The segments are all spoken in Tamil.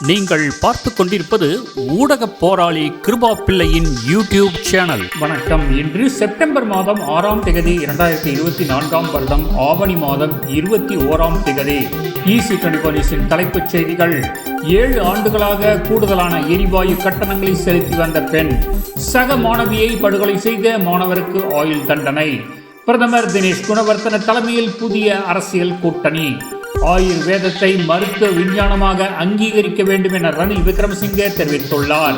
நீங்கள் பார்த்து கொண்டிருப்பது ஊடக போராளி கிருபா பிள்ளையின் யூடியூப் சேனல். வணக்கம். இன்று செப்டம்பர் மாதம் ஆறாம் திகதி இரண்டாயிரத்தி இருபத்தி நான்காம் வருடம் ஆவணி மாதம் இருபத்தி ஓராம் திகதி. ஈசி டெலிபோனிஸின் தலைப்புச் செய்திகள். ஏழு ஆண்டுகளாக கூடுதலான எரிவாயு கட்டணங்களை செலுத்தி வந்த பெண் சக மாணவியை படுகொலை செய்த மாணவருக்கு ஆயுள் தண்டனை. பிரதமர் தினேஷ் குணவர்த்தன தலைமையில் புதிய அரசியல் கூட்டணி. ஆயுர்வேதத்தை மருத்துவ விஞ்ஞானமாக அங்கீகரிக்க வேண்டும் என ரணில் விக்ரமசிங்கே தெரிவித்துள்ளார்.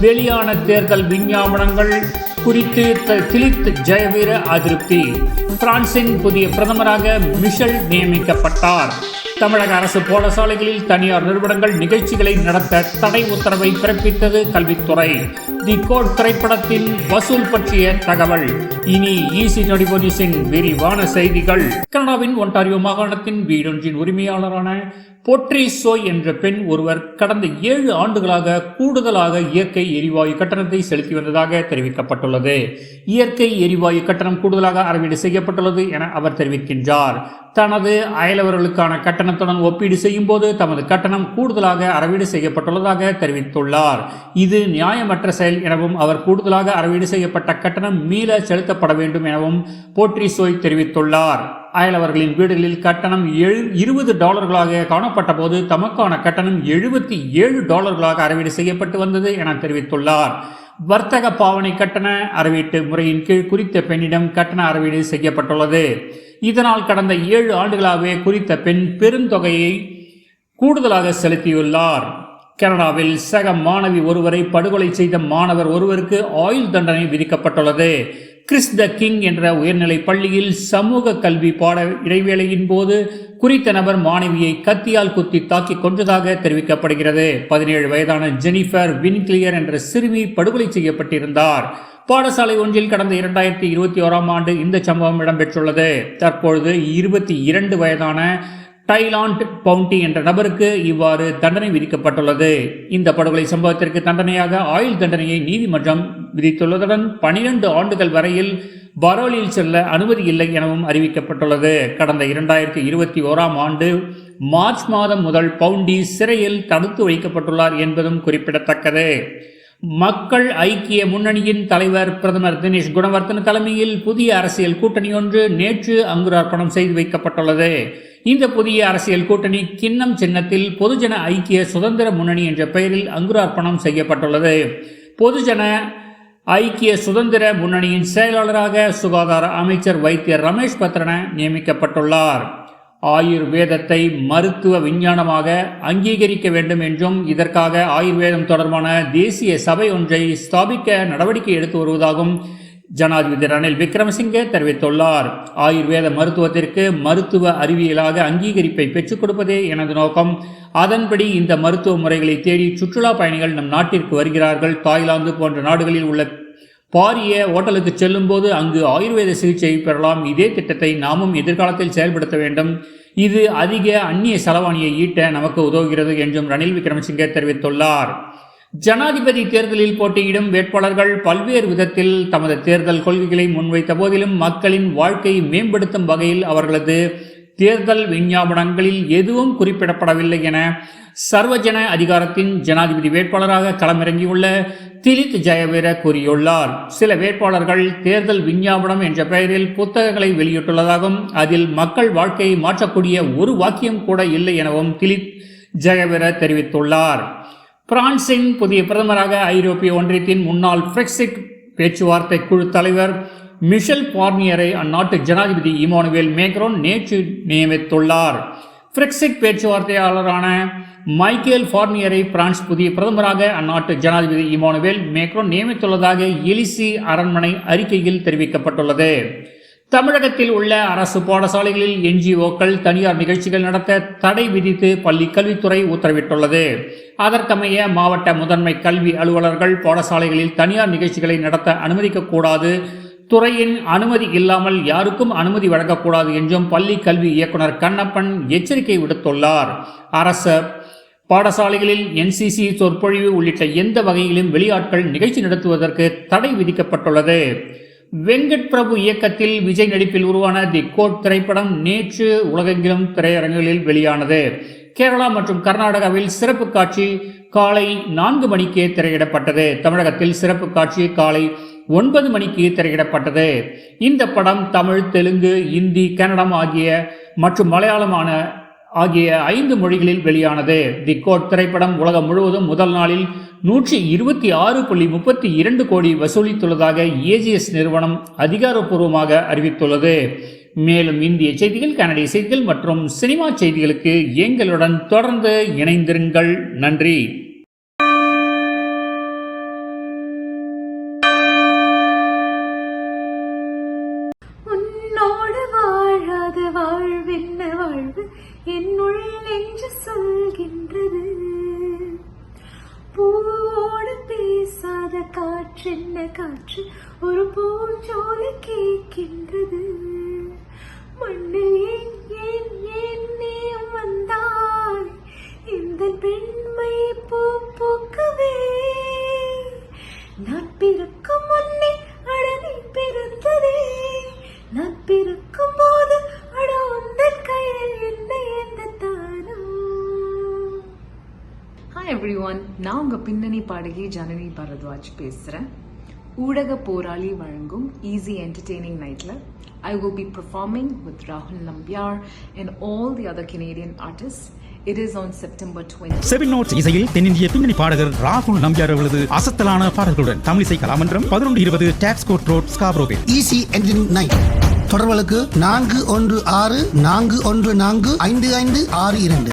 வெளியான தேர்தல் விஞ்ஞாபனங்கள் குறித்து திலித் ஜெயவீர அதிருப்தி. பிரான்சின் புதிய பிரதமராக மிஷல் நியமிக்கப்பட்டார். தமிழக அரசு பாடசாலைகளில் தனியார் நிறுவனங்கள் நிகழ்ச்சிகளை நடத்த தடை உத்தரவை பிறப்பித்தது கல்வித்துறை. தி கோட் திரைப்படத்தின் வசூல் பற்றிய தகவல். இனி ஈசி நொடிபொலிஸின் விரிவான செய்திகள். கனடாவின் ஒன்டாரியோ மாகாணத்தின் வீடொன்றின் உரிமையாளரான பொட்ரி சோய் என்ற பெண் ஒருவர் கடந்த ஏழு ஆண்டுகளாக கூடுதலாக இயற்கை எரிவாயு கட்டணத்தை செலுத்தி வந்ததாக தெரிவிக்கப்பட்டுள்ளது. இயற்கை எரிவாயு கட்டணம் கூடுதலாக அறவீடு செய்யப்பட்டுள்ளது என அவர் தெரிவிக்கின்றார். தனது அயலவர்களுக்கான கட்டணத்துடன் ஒப்பீடு செய்யும் போது தமது கட்டணம் கூடுதலாக அறவீடு செய்யப்பட்டுள்ளதாக தெரிவித்துள்ளார். இது நியாயமற்ற செயல் எனவும் அவர் கூடுதலாக அறவீடு செய்யப்பட்ட கட்டணம் மீள செலுத்தப்பட வேண்டும் எனவும் போட்ரிசோய் தெரிவித்துள்ளார். அயலவர்களின் வீடுகளில் கட்டணம் எழு இருபது டாலர்களாக காணப்பட்ட போது தமக்கான கட்டணம் எழுபத்தி ஏழு டாலர்களாக அறவீடு செய்யப்பட்டு வந்தது என தெரிவித்துள்ளார். வர்த்தக பாவனை கட்டண அறவீட்டு முறையின் கீழ் குறித்த பெண்ணிடம் கட்டண அறவீடு செய்யப்பட்டுள்ளது. இதனால் கடந்த ஏழு ஆண்டுகளாகவே குறித்த பெண் பெருந்தொகையை கூடுதலாக செலுத்தியுள்ளார். கனடாவில் சக மாணவி ஒருவரை படுகொலை செய்த மாணவர் ஒருவருக்கு ஆயுள் தண்டனை விதிக்கப்பட்டுள்ளது. கிறிஸ் த கிங் என்ற உயர்நிலைப் பள்ளியில் சமூக கல்வி பாட இடைவேளையின் போது குறித்த நபர் மாணவியை கத்தியால் குத்தி தாக்கி கொன்றதாக தெரிவிக்கப்படுகிறது. பதினேழு வயதான ஜெனிஃபர் வின்கிளியர் என்ற சிறுமி படுகொலை செய்யப்பட்டிருந்தார். பாடசாலை ஒன்றில் கடந்த இரண்டாயிரத்தி இருபத்தி ஓராம் ஆண்டு இந்த சம்பவம் இடம்பெற்றுள்ளது. தற்பொழுது இருபத்தி இரண்டு வயதான டைலாண்ட் பவுண்டி என்ற நபருக்கு இவ்வாறு தண்டனை விதிக்கப்பட்டுள்ளது. இந்த படுகொலை சம்பவத்திற்கு தண்டனையாக ஆயுள் தண்டனையை நீதிமன்றம் விதித்துள்ளதுடன் பனிரெண்டு ஆண்டுகள் வரையில் பரோலியில் செல்ல அனுமதி இல்லை எனவும் அறிவிக்கப்பட்டுள்ளது. கடந்த இரண்டாயிரத்தி இருபத்தி ஓராம் ஆண்டு மார்ச் மாதம் முதல் பவுண்டி சிறையில் தடுத்து வைக்கப்பட்டுள்ளார் என்பதும் குறிப்பிடத்தக்கது. மக்கள் ஐக்கிய முன்னணியின் தலைவர் பிரதமர் தினேஷ் குணவர்த்தன தலைமையில் புதிய அரசியல் கூட்டணி ஒன்று நேற்று அங்குரார்ப்பணம் செய்து வைக்கப்பட்டுள்ளது. இந்த புதிய அரசியல் கூட்டணி கிண்ணம் சின்னத்தில் பொதுஜன ஐக்கிய சுதந்திர முன்னணி என்ற பெயரில் அங்குரார்ப்பணம் செய்யப்பட்டுள்ளது. பொதுஜன ஐக்கிய சுதந்திர முன்னணியின் செயலாளராக சுகாதார அமைச்சர் வைத்தியர் ரமேஷ் பத்ரன நியமிக்கப்பட்டுள்ளார். ஆயுர்வேதத்தை மருத்துவ விஞ்ஞானமாக அங்கீகரிக்க வேண்டும் என்றும் இதற்காக ஆயுர்வேதம் தொடர்பான தேசிய சபை ஒன்றை ஸ்தாபிக்க நடவடிக்கை எடுத்து வருவதாகவும் ஜனாதிபதி ரணில் விக்ரமசிங்கே தெரிவித்துள்ளார். ஆயுர்வேத மருத்துவத்திற்கு மருத்துவ அறிவியலாக அங்கீகரிப்பை பெற்றுக் கொடுப்பதே எனது நோக்கம். அதன்படி இந்த மருத்துவ முறைகளை தேடி சுற்றுலா பயணிகள் நம் நாட்டிற்கு வருகிறார்கள். தாய்லாந்து போன்ற நாடுகளில் உள்ள பாரிய ஓட்டலுக்கு செல்லும்போது அங்கு ஆயுர்வேத சிகிச்சை பெறலாம். இதே திட்டத்தை நாமும் எதிர்காலத்தில் செயல்படுத்த வேண்டும். இது அதிக அந்நிய செலவாணியை ஈட்ட நமக்கு உதவுகிறது என்றும் ரணில் விக்ரமசிங்கே தெரிவித்துள்ளார். ஜனாதிபதி தேர்தலில் போட்டியிடும் வேட்பாளர்கள் பல்வேறு விதத்தில் தமது தேர்தல் கொள்கைகளை முன்வைத்த போதிலும் மக்களின் வாழ்க்கையை மேம்படுத்தும் வகையில் அவர்களது தேர்தல் விஞ்ஞாபனங்களில் எதுவும் குறிப்பிடப்படவில்லை என சர்வஜன அதிகாரத்தின் ஜனாதிபதி வேட்பாளராக களமிறங்கியுள்ள திலித் ஜெயவீர கூறியுள்ளார். சில வேட்பாளர்கள் தேர்தல் விஞ்ஞாபனம் என்ற பெயரில் புத்தகங்களை வெளியிட்டுள்ளதாகவும் அதில் மக்கள் வாழ்க்கையை மாற்றக்கூடிய ஒரு வாக்கியம் கூட இல்லை எனவும் திலித் ஜெயவீர தெரிவித்துள்ளார். பிரான்சின் புதிய பிரதமராக ஐரோப்பிய ஒன்றியத்தின் முன்னாள் பிரெக்சிட் பேச்சுவார்த்தை குழு தலைவர் மிஷல் பார்னியரை அந்நாட்டு ஜனாதிபதி இமானுவேல் மேக்ரோன் நேற்று நியமித்துள்ளார். பிரெக்சிட் பேச்சுவார்த்தையாளரான மைக்கேல் ஃபார்னியரை பிரான்ஸ் புதிய பிரதமராக அந்நாட்டு ஜனாதிபதி இமானுவேல் மேக்ரோன் நியமித்துள்ளதாக எலிசி அரண்மனை அறிக்கையில் தெரிவிக்கப்பட்டுள்ளது. தமிழகத்தில் உள்ள அரசு பாடசாலைகளில் என்ஜிஓக்கள் தனியார் நிகழ்ச்சிகள் நடத்த தடை விதித்து பள்ளி கல்வித்துறை உத்தரவிட்டுள்ளது. அதற்கமைய மாவட்ட முதன்மை கல்வி அலுவலர்கள் பாடசாலைகளில் தனியார் நிகழ்ச்சிகளை நடத்த அனுமதிக்கக்கூடாது துறையின் அனுமதி இல்லாமல் யாருக்கும் அனுமதி வழங்கக்கூடாது என்றும் பள்ளி கல்வி இயக்குனர் கண்ணப்பன் எச்சரிக்கை விடுத்துள்ளார். அரச பாடசாலைகளில் என்சிசி சொற்பொழிவு உள்ளிட்ட எந்த வகையிலும் வெளியாட்கள் நிகழ்ச்சி நடத்துவதற்கு தடை விதிக்கப்பட்டுள்ளது. வெங்கட் பிரபு இயக்கத்தில் விஜய் நடிப்பில் உருவான தி கோட் திரைப்படம் நேற்று உலகெங்கிலும் திரையரங்குகளில் வெளியானது. கேரளா மற்றும் கர்நாடகாவில் சிறப்பு காட்சி காலை நான்கு மணிக்கே திரையிடப்பட்டது. தமிழகத்தில் சிறப்பு காட்சி காலை ஒன்பது மணிக்கு திரையிடப்பட்டது. இந்த படம் தமிழ் தெலுங்கு இந்தி கன்னடம் ஆகிய மற்றும் மலையாளமான ஆகிய ஐந்து மொழிகளில் வெளியானது. தி கோட் திரைப்படம் உலகம் முழுவதும் முதல் நாளில் நூற்றி இருபத்தி ஆறு புள்ளி முப்பத்தி இரண்டு கோடி வசூலித்துள்ளதாக ஏஜிஎஸ் நிறுவனம் அதிகாரப்பூர்வமாக அறிவித்துள்ளது. மேலும் இந்திய செய்திகள் கனடிய செய்திகள் மற்றும் சினிமா செய்திகளுக்கு எங்களுடன் தொடர்ந்து இணைந்திருங்கள். நன்றி. வாழ்வென்ன என்னுள் நெஞ்சு சொல்கின்றது. பூவோடு பேசாத காற்றென்ன காற்று ஒரு பூஞ்சோலை கேட்கின்றது. மண்ணில் ஏன் ஏன் ஏன் வந்தாய்? இந்த பெண்மை பூ பூக்கவே. நான் பிறக்கும் முன்னே அழகை பிறந்ததே. நான் பிறக்கும் ஹாய் எவ்ரிஒன் நான் உங்கள் பின்னணி பாடகி ஜனனி பரத்வாஜ் பேசுகிறேன் ஊடக போராளி வழங்கும் ஈஸி என்டர்டெய்னிங் நைட்டில் I will be performing with ராகுல் Nambiar and all the other Canadian artist it is on September twenty seven notes இசையில் தென்னிந்திய பின்னணி பாடகர் ராகுல் நம்பியார் அவர்களது அசத்தலான பாடல்களுடன் தமிழிசை கலாமன்றம் பதினொன்று இருபது டாக்ஸ் கோட் ரோட் ஸ்காப்ரோவில் ஈஸி என்ஜின் நைட் தொடர்புகளுக்கு நான்கு ஒன்று ஆறு நான்கு ஒன்று நான்கு ஐந்து ஐந்து ஆறு இரண்டு.